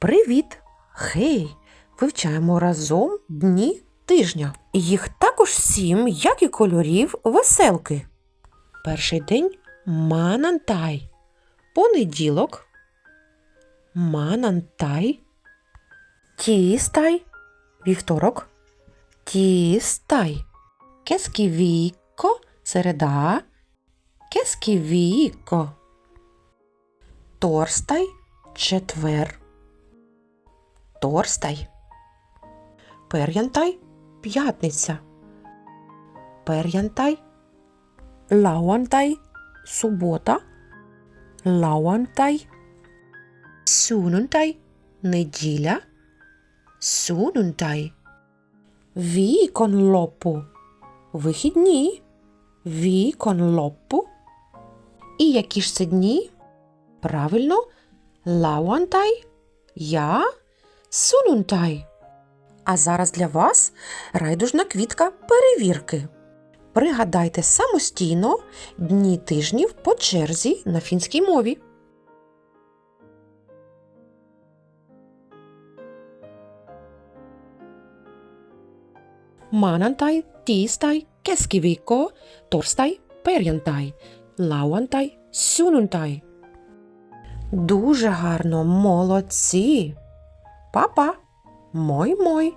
Привіт! Хей! Вивчаємо разом дні тижня. Їх також сім, як і кольорів веселки. Перший день манантай. Понеділок. Манантай. Тістай. Вівторок. Тістай. Кесківіко. Середа. Кесківіко. Торстай. Четвер. Торстай. Пер'янтай. П'ятниця. Пер'янтай. Лауантай. Субота. Лауантай. Сунунтай. Неділя. Сунунтай. Віконлопу. Вихідні. Віконлопу. І які ж це дні? Правильно, лауантай. Я сунунтай. А зараз для вас райдужна квітка перевірки. Пригадайте самостійно дні тижнів по черзі на фінській мові. Манантай, тістай, кесківіко, торстай, пер'янтай, лауантай, сюнунтай. Дуже гарно, молодці. Папа, мой-мой.